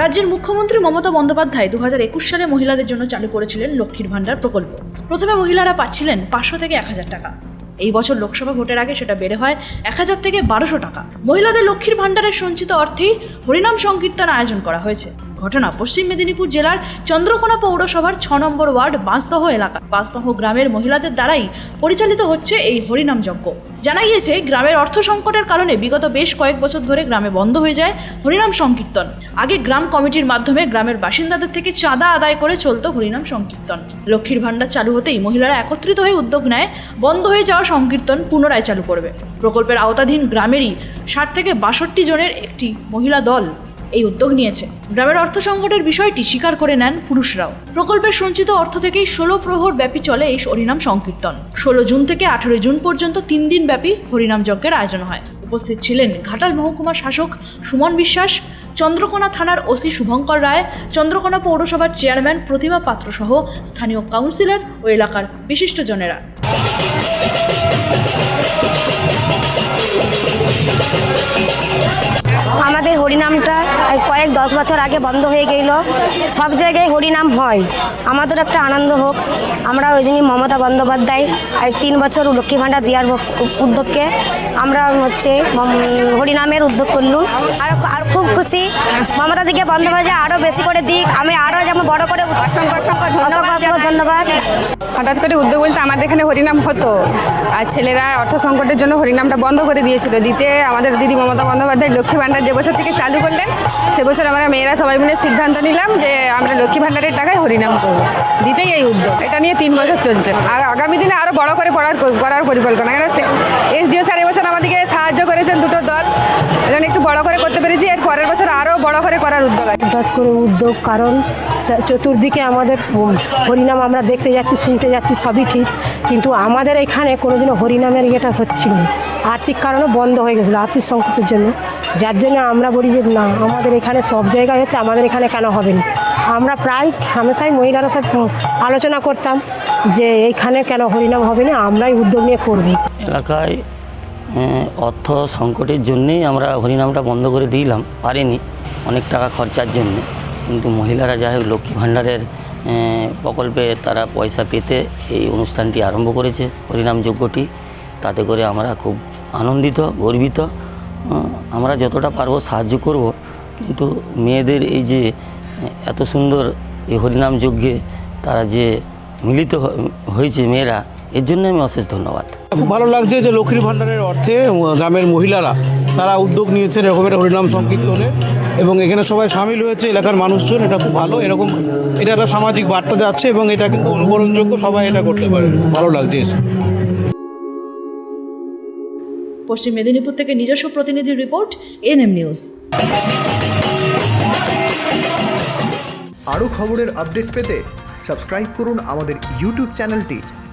রাজ্যের মুখ্যমন্ত্রী মমতা বন্দ্যোপাধ্যায় দু হাজার একুশ সালে মহিলাদের জন্য চালু করেছিলেন লক্ষ্মীর ভাণ্ডার প্রকল্প। প্রথমে মহিলারা পাচ্ছিলেন পাঁচশো থেকে এক হাজার টাকা। এই বছর লোকসভা ভোটের আগে সেটা বেড়ে হয় এক হাজার থেকে বারোশো টাকা। মহিলাদের লক্ষ্মীর ভাণ্ডারের সঞ্চিত অর্থেই হরিনাম সংকীর্তন আয়োজন করা হয়েছে। ঘটনা পশ্চিম মেদিনীপুর জেলার চন্দ্রকোনা পৌরসভার ছ নম্বর ওয়ার্ড বাঁশদহ এলাকা। বাঁশদহ গ্রামের মহিলাদের দ্বারাই পরিচালিত হচ্ছে এই হরিনাম যজ্ঞ। জানা গিয়েছে, গ্রামের অর্থ সংকটের কারণে বিগত বেশ কয়েক বছর ধরে গ্রামে বন্ধ হয়ে যায় হরিনাম সংকীর্তন। আগে গ্রাম কমিটির মাধ্যমে গ্রামের বাসিন্দাদের থেকে চাঁদা আদায় করে চলতো হরিনাম সংকীর্তন। লক্ষ্মীর ভাণ্ডার চালু হতেই মহিলারা একত্রিত হয়ে উদ্যোগ নেয়, বন্ধ হয়ে যাওয়া সংকীর্তন পুনরায় চালু করবে। প্রকল্পের আওতাধীন গ্রামেরই ষাট থেকে বাষট্টি জনের একটি মহিলা দল এই উদ্যোগ নিয়েছে। গ্রামের অর্থ সংকটের বিষয়টি স্বীকার করে নেন পুরুষরাও। প্রকল্পের সঞ্চিত অর্থ থেকেই ষোলো প্রহর ব্যাপী চলে এই হরিনাম সংকীর্তন। ষোলো জুন থেকে আঠারোই জুন পর্যন্ত তিন দিন ব্যাপী হরিনাম যজ্ঞের আয়োজন হয়। উপস্থিত ছিলেন ঘাটাল মহকুমা শাসক সুমন বিশ্বাস, চন্দ্রকোনা থানার ওসি শুভঙ্কর রায়, চন্দ্রকোনা পৌরসভার চেয়ারম্যান প্রতিমা পাত্র সহ স্থানীয় কাউন্সিলর ও এলাকার বিশিষ্টজনেরা। দশ বছর আগে বন্ধ হয়ে গেল। সব জায়গায় হরিনাম হয়। আমাদের একটা আনন্দ হোক। আমরা ওই জন্য মমতা বন্দ্যোপাধ্যায় আর তিন বছর লক্ষ্মী ভাণ্ডার দেওয়ার উদ্যোগকে আমরা হচ্ছে হরিনামের উদ্যোগ করলুম। আর আর খুব খুশি মমতা দিকে বন্দ্যোপাধ্যায় আরও বেশি করে দিক। আমি আরও যেমন বড় করে ধন্যবাদ। হঠাৎ করে উদ্যোগ বলতে আমাদের এখানে হরিনাম হতো। আর ছেলেরা অর্থ সংকটের জন্য হরিনামটা বন্ধ করে দিয়েছিল। দিতে আমাদের দিদি মমতা বন্দ্যোপাধ্যায় লক্ষ্মী ভাণ্ডার যে বছর থেকে চালু করলেন সে বছর আমরা মেয়েরা সবাই মিলে সিদ্ধান্ত নিলাম যে আমরা লক্ষ্মী ভান্ডারের টাকায় হরিনাম করব। দিতেই এই উদ্যোগ। এটা নিয়ে তিন বছর চলছে। আর আগামী দিনে আরও বড় করে পড়ার করার পরিকল্পনা। কেন এসডিও স্যার এবছর আমাদেরকে সাহায্য করেছেন দুটো পেরেছি এর পরের বছর আরও বড় করে করার উদ্যোগ আছে। হঠাৎ করে উদ্যোগ কারণ চতুর্দিকে আমাদের হরিনাম আমরা দেখতে যাচ্ছি শুনতে যাচ্ছি সবই ঠিক। কিন্তু আমাদের এখানে কোনোদিনও হরিনামের ইয়েটা হচ্ছিল না। আর্থিক কারণে বন্ধ হয়ে গেছিল আর্থিক সংকটের জন্য। যার জন্য আমরা বলি যে না আমাদের এখানে সব জায়গায় হচ্ছে আমাদের এখানে কেন হবে না? আমরা প্রায় হামেশাই মহিলারা সব আলোচনা করতাম যে এইখানে কেন হরিনাম হবে না আমরাই উদ্যোগ নিয়ে করবি। এলাকায় অর্থ সংকটের জন্যেই আমরা হরিনামটা বন্ধ করে দিলাম, পারিনি অনেক টাকা খরচার জন্য। কিন্তু মহিলারা যাই হোক, লক্ষ্মী ভাণ্ডারের প্রকল্পে তারা পয়সা পেতে এই অনুষ্ঠানটি আরম্ভ করেছে হরিনাম যজ্ঞটি তাতে করে আমরা খুব আনন্দিত, গর্বিত। আমরা যতটা পারব সাহায্য করব। কিন্তু মেয়েদের এই যে এত সুন্দর এই হরিনাম যজ্ঞে তারা যে মিলিত হয়েছে মেয়েরা, এর জন্য আমি অশেষ ধন্যবাদ। খুব ভালো লাগছে যে লক্ষ্মীর ভাণ্ডারের অর্থে গ্রামের মহিলারা তারা উদ্যোগ নিয়েছে এরকম একটা হরিনাম সংকীর্তনে। এবং এখানে সবাই সামিল হয়েছে এলাকার মানুষজন এটা খুব ভালো। এরকম এটা একটা সামাজিক বার্তা যাচ্ছে এবং এটা কিন্তু অনুকরণযোগ্য সবাই এটা করতে পারে। ভালো লাগছে পশ্চিম মেদিনীপুর থেকে নিজস্ব প্রতিনিধি রিপোর্ট এনএম নিউজ। আরও খবরের আপডেট পেতে সাবস্ক্রাইব করুন আমাদের ইউটিউব চ্যানেলটি।